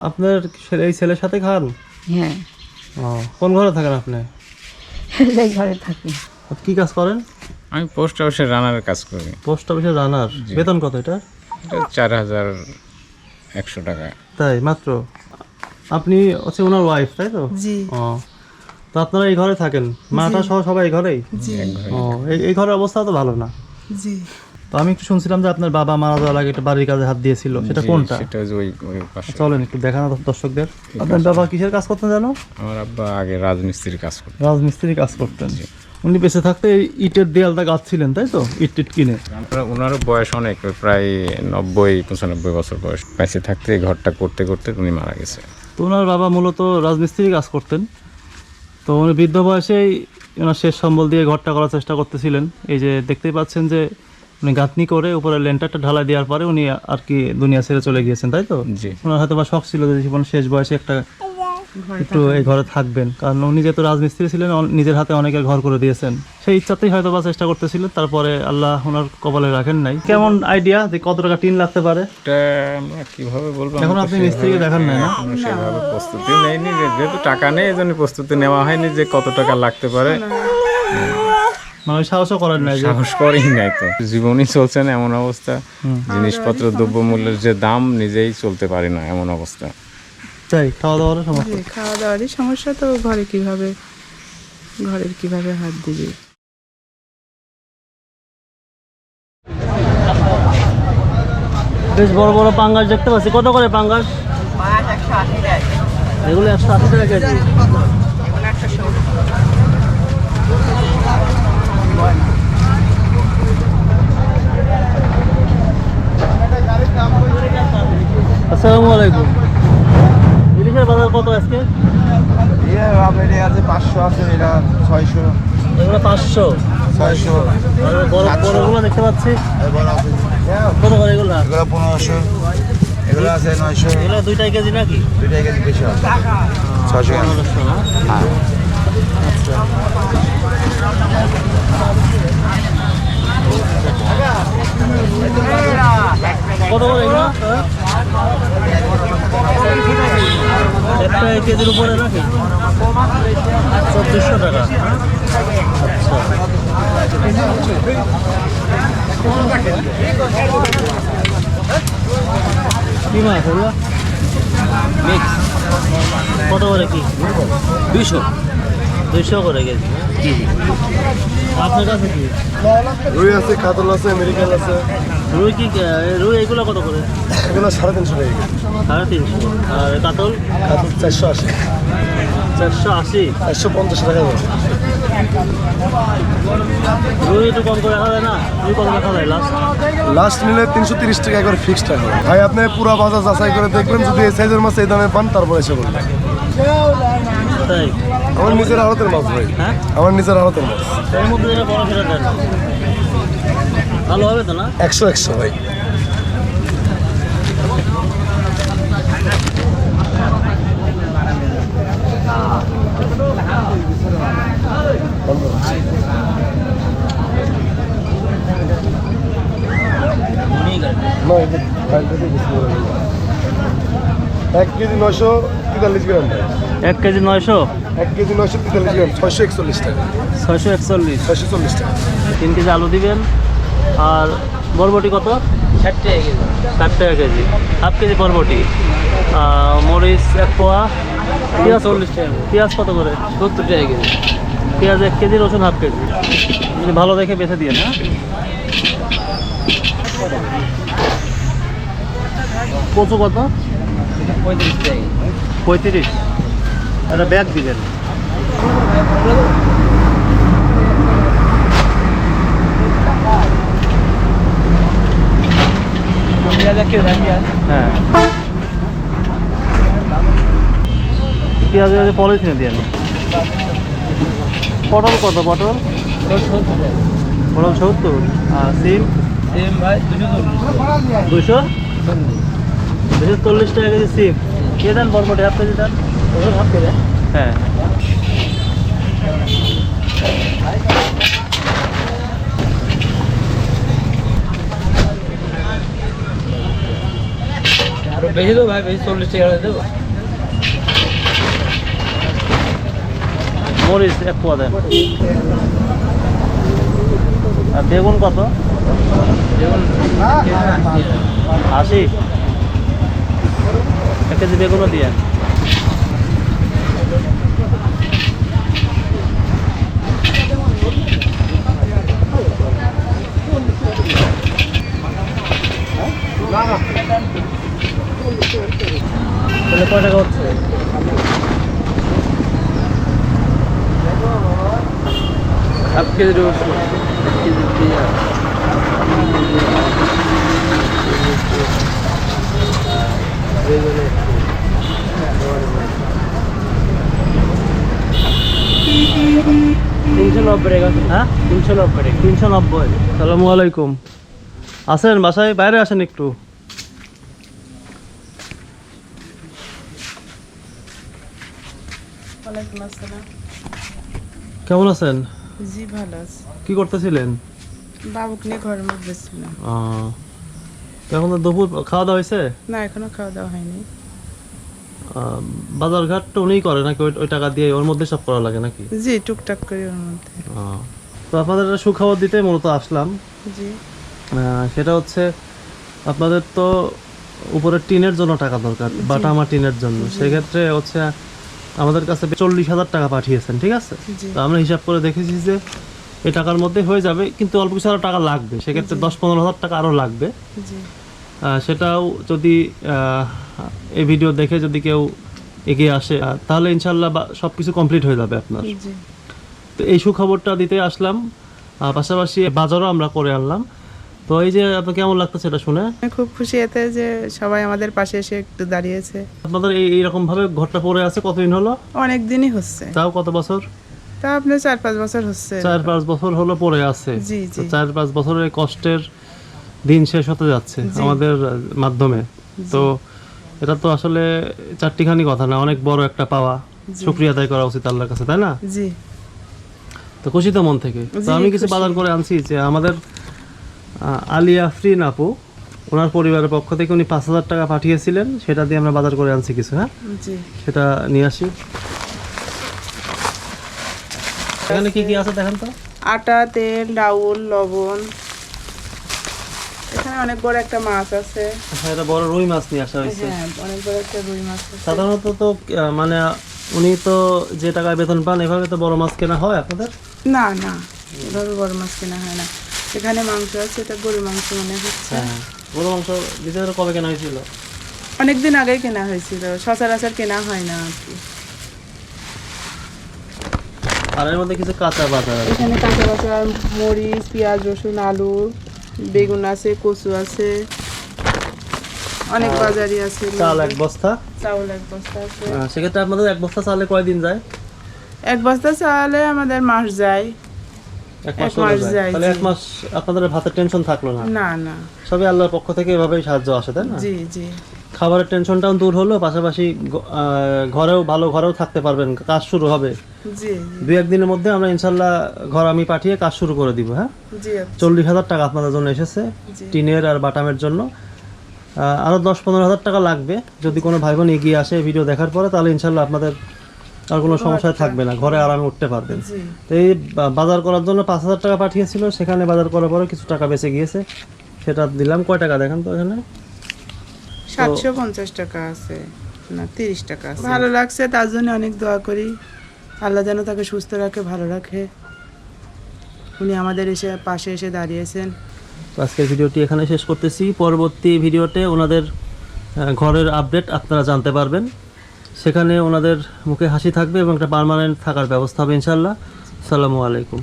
আপনার ছেলে- এই ছেলের সাথে খান? হ্যাঁ। ও কোন ঘরে থাকেন আপনি? এই ঘরে থাকি। আপনি কি কাজ করেন? আমি পোস্ট অফিসে রানারের কাজ করি। পোস্ট অফিসে রানার? বেতন কত এটা? এটা চার হাজার একশো টাকা। তাই মাত্র? আপনি হচ্ছে ওনার ওয়াইফ তাই তো? জি। ও তো আপনারা এই ঘরে থাকেন? মাটা সহ সবাই এই ঘরেই? জি। এক ঘরে। ও এই- এই ঘরের অবস্থা তো ভালো না। জি। তো আমি একটু শুনছিলাম যে আপনার বাবা মারা যাওয়ার আগে একটা বাড়ির কাজে হাত দিয়েছিল। সেটা কোনটা? সেটা ওই ওই পাশে। চলেন একটু দেখানো দর্শকদের। আপনার বাবা কিসের কাজ করতেন জানো? আমার আব্বা আগে রাজমিস্ত্রির কাজ করতো রাজমিস্ত্রি কাজ করতেন। উনি বেঁচে থাকতে ইটের দেয়ালটা গাচ্ছিলেন তাই তো? ইট টিট কিনে। ওনারও বয়স অনেক প্রায় নব্বই পঁচানব্বই বছর বয়স। বেঁচে থাকতে ঘরটা করতে করতে উনি মারা গেছে। তো ওনার বাবা মূলত রাজমিস্ত্রি কাজ করতেন। তো উনি বৃদ্ধ বয়সেই ওনার শেষ সম্বল দিয়ে ঘরটা করার চেষ্টা করতেছিলেন। এই যে দেখতেই পাচ্ছেন যে উনি গাঁথনি করে উপরে লেন্টারটা ঢালাই দেওয়ার পরে উনি আর কি দুনিয়া ছেড়ে চলে গিয়েছেন তাই তো? জি। ওনার হয়তো বা শখ ছিল যে জীবন শেষ বয়সে একটা একটু এই ঘরে থাকবেন। কারণ উনি যেহেতু রাজমিস্ত্রি ছিলেন নিজের হাতে অনেকের ঘর করে দিয়েছেন। সেই ইচ্ছাতেই হয়তো বা চেষ্টা করতেছিলেন তারপরে আল্লাহ ওনার কপালে রাখেন নাই। কেমন আইডিয়া যে কত টাকা টিন লাগতে পারে? কীভাবে বলব? এখন আপনি মিস্ত্রিকে দেখান নাই না? সেভাবে প্রস্তুতি নেইনি যে- যেহেতু টাকা নেই এই জন্য প্রস্তুতি নেওয়া হয়নি যে কত টাকা লাগতে পারে। মানে সাহসও করেন নাই সাহস করেই নাই তো। জীবনই চলছে না এমন অবস্থা। জিনিসপত্র দ্রব্যমূল্যের যে দাম নিজেই চলতে পারি না এমন অবস্থা। চাই খাওয়া দাওয়ার সমস্যা। খাওয়া দাওয়ারই সমস্যা তো ঘরে কীভাবে ঘরের কীভাবে হাত দিবি? বেশ বড় বড় পাঙ্গাস দেখতে পাচ্ছি। কত করে পাঙ্গাস? এগুলো একশো আশি টাকা কেজি। আসসালামু আলাইকুম। ইলিশের বাজার কত আজকে? আপনার আছে পাঁচশো আছে এটা ছয়শো। এগুলো পাঁচশো। ছয়শো। বড়গুলো দেখতে পাচ্ছি। কত করে এগুলো? এগুলো পনেরোশো। এগুলো আছে নয়শো। এগুলো দুইটাই কেজি নাকি? দুইটাই কেজি বেশি ছয়শো হ্যাঁ করে এগুলো একটা কেজির উপরে নাকি চব্বিশশো টাকা। আচ্ছা। কি মাছ কত করে কি? দুইশো। দুইশো করে কেজি আপনার কাছে কি? রুই আছে কাতল আছে আমেরিকান আছে। রুই কি রুই এগুলো কত করে? এগুলো সাড়ে তিনশো টাকা সাড়ে তিনশো। আর কাতল? কাতল চারশো আশি। চারশো আশি? চারশো পঞ্চাশ টাকা রুই একটু কম করে রাখা যায় না? রুই কত রাখা যায় লাস্ট লাস্ট নিলে তিনশো তিরিশ টাকা একবার ফিক্সড টাকা ভাই আপনি পুরো বাজার যাচাই করে দেখবেন যদি এই সাইজের মাছ এই দামে পান তারপরে এসে বলবেন। আমার নিজের আড়তের মাছ ভাই। হ্যাঁ? আমার নিজের আড়তের মাছ। এর মধ্যে বড় দেন। ভালো হবে তো না? একশো একশো ভাই। এক কেজি নয়শো তেতাল্লিশ গ্রাম এক কেজি নয়শো? এক কেজি নয়শো তেতাল্লিশ গ্রাম ছয়শো একচল্লিশ টাকা। ছয়শো একচল্লিশ। ছয়শো চল্লিশ টাকা। তিন কেজি আলু দিবেন? আর বরবটি কত? ষাট টাকা কেজি। ষাট টাকা কেজি। হাফ কেজি বরবটি। মরিচ এক পোয়া। পেঁয়াজ চল্লিশ টাকা। পেঁয়াজ কত করে? সত্তর টাকা কেজি। পেঁয়াজ এক কেজি রসুন হাফ কেজি। যদি ভালো দেখে বেছে দিয়ে না কচু কত? পঁয়ত্রিশ টাকা। পঁয়ত্রিশ। একটা ব্যাগ দিবেন। হ্যাঁ। পেঁয়াজ পেঁয়াজ পলিথিনে দিয়ে পটল কত পটল? পটল সত্তর। আর সিম? সিম ভাই দুশো দুশো? চল্লিশ। টাকা কেজি সিম। কে দেন বরবটি? হাফ কেজি দেন। হাফ কেজি হ্যাঁ। বেশি তো ভাই বেশি চল্লিশ টাকা দেবো। মরিচ এক পোয়া দেন। আর বেগুন কত? বেগুন। আশি। এক কেজি বেগুনও দিয়ে তাহলে কয় টাকা হচ্ছে হাফ কেজি রসুন এক কেজি পেঁয়াজ তিনশো নব্বই হ্যাঁ? তিনশো নব্বই তিনশো নব্বই। সালামু আলাইকুম। আসেন বাসায় বাইরে আসেন একটু। কেমন আছেন? জি ভালো আছে। কি করতেছিলেন? বাবুকে নিয়ে ঘরের মধ্যে ছিলাম এখন দুপুর খাওয়া দাওয়া হয়েছে? না এখনও খাওয়া দাওয়া হয়নি। আহ, বাজার ঘাট তো উনিই করে নাকি ওই টাকা দিয়ে ওর মধ্যে সব করা লাগে নাকি? জি টুকটাক করে ওর মধ্যে। তো আপনাদের একটা সুখবর দিতে মূলত আসলাম। জি। সেটা হচ্ছে আপনাদের তো উপরে টিনের জন্য টাকা দরকার বাটা আমার টিনের জন্য। সেক্ষেত্রে হচ্ছে আমাদের কাছে চল্লিশ হাজার টাকা পাঠিয়েছেন ঠিক আছে? তো আমরা হিসাব করে দেখেছি যে এই টাকার মধ্যে হয়ে যাবে কিন্তু অল্প কিছু আরও টাকা লাগবে। সেক্ষেত্রে দশ পনেরো হাজার টাকা আরও লাগবে। সেটাও যদি এই ভিডিও দেখে যদি কেউ এগিয়ে আসে তাহলে ইনশাল্লাহ সব কিছু কমপ্লিট হয়ে যাবে আপনার। তো এই সুখবরটা দিতে আসলাম। পাশাপাশি বাজারও আমরা করে আনলাম। তো এই যে আপনার কেমন লাগতেছে এটা শুনে? খুব খুশি এতে যে সবাই আমাদের পাশে এসে একটু দাঁড়িয়েছে। আপনাদের এই এইরকম ভাবে পড়ে আছে কতদিন হলো? অনেক দিনই হচ্ছে। তাও কত বছর? তা আপনার চার পাঁচ বছর হচ্ছে। চার পাঁচ বছর হলো পড়ে আছে। জি জি। চার পাঁচ বছরের কষ্টের দিন শেষ হতে যাচ্ছে আমাদের মাধ্যমে। তো এটা তো আসলে চারটিখানি কথা না অনেক বড় একটা পাওয়া। শুক্রিয়া আদায় করা উচিত আল্লাহর কাছে তাই না? জি। তো খুশি তো মন থেকে। তো আমি কিছু। বাজার করে আনছি যে আমাদের আলিয়া ফ্রিন আপু ওনার পরিবারের পক্ষ থেকে উনি পাঁচ হাজার টাকা পাঠিয়েছিলেন সেটা দিয়ে আমরা বাজার করে আনছি কিছু হ্যাঁ? সেটা নিয়ে আসি। এখানে কি কি আছে দেখেন তো? আটা তেল ডাউল লবণ। এখানে অনেক বড় একটা মাছ আছে। হ্যাঁ, এটা বড় রুই মাছ নিয়ে আসা হয়েছে। হ্যাঁ অনেক বড় একটা রুই মাছ সাধারণত তো মানে উনি তো যে টাকায় বেতন পান এভাবে তো বড় মাছ কেনা হয় আপনাদের? না না এভাবে বড় মাছ কেনা হয় না। এখানে মাংস আছে এটা গরু মাংস মনে হচ্ছে। হ্যাঁ গরু মাংস দ্বিতীয় কবে কেনা হয়েছিল? অনেকদিন আগেই কেনা হয়েছিল সচরাচর কেনা হয় না আর কি। আর এর মধ্যে কিছু কাঁচা বাজার আছে? এখানে কাঁচা কাঁচা মরিচ পেঁয়াজ রসুন আলু বেগুন আছে কচু আছে অনেক বাজারই আছে। চাল এক বস্তা? চাউল এক বস্তা আছে। সেক্ষেত্রে আপনাদের এক বস্তা চালে কয়দিন যায়? এক বস্তা চালে আমাদের মাস যায়। এক মাস যায়। তাহলে এক আপনাদের ভাতের টেনশন থাকল না। না না। সবই আল্লাহর পক্ষ থেকে এভাবেই সাহায্য আসে তাই না? জি জি। খাবারের টেনশনটাও দূর হলো পাশাপাশি ঘরেও ভালো ঘরেও থাকতে পারবেন কাজ শুরু হবে। দুই একদিনের মধ্যে আমরা ইনশাল্লাহ ঘর আমি পাঠিয়ে কাজ শুরু করে দিব হ্যাঁ? চল্লিশ হাজার টাকা আপনাদের জন্য এসেছে টিনের আর বাটামের জন্য। আহ, আরও দশ পনেরো হাজার টাকা লাগবে। যদি কোনো ভাই বোন এগিয়ে আসে ভিডিও দেখার পরে তাহলে ইনশাল্লাহ আপনাদের আর কোনো সমস্যা থাকবে না ঘরে আরামে উঠতে পারবেন। তো এই বাজার করার জন্য পাঁচ হাজার টাকা পাঠিয়েছিল সেখানে বাজার করার পরে কিছু টাকা বেঁচে গিয়েছে। সেটা দিলাম কয় টাকা দেখেন তো এখানে? সাতশো পঞ্চাশ টাকা আছে না তিরিশ টাকা আছে। ভালো লাগছে তার জন্য অনেক দোয়া করি। আল্লাহ যেন তাকে সুস্থ রাখে ভালো রাখে। উনি আমাদের এসে পাশে এসে দাঁড়িয়েছেন। আজকের ভিডিওটি এখানে শেষ করতেছি। পরবর্তী ভিডিওতে ওনাদের ঘরের আপডেট আপনারা জানতে পারবেন। সেখানে ওনাদের মুখে হাসি থাকবে এবং একটা পারমানেন্ট থাকার ব্যবস্থা হবে ইনশাল্লাহ সালামু আলাইকুম।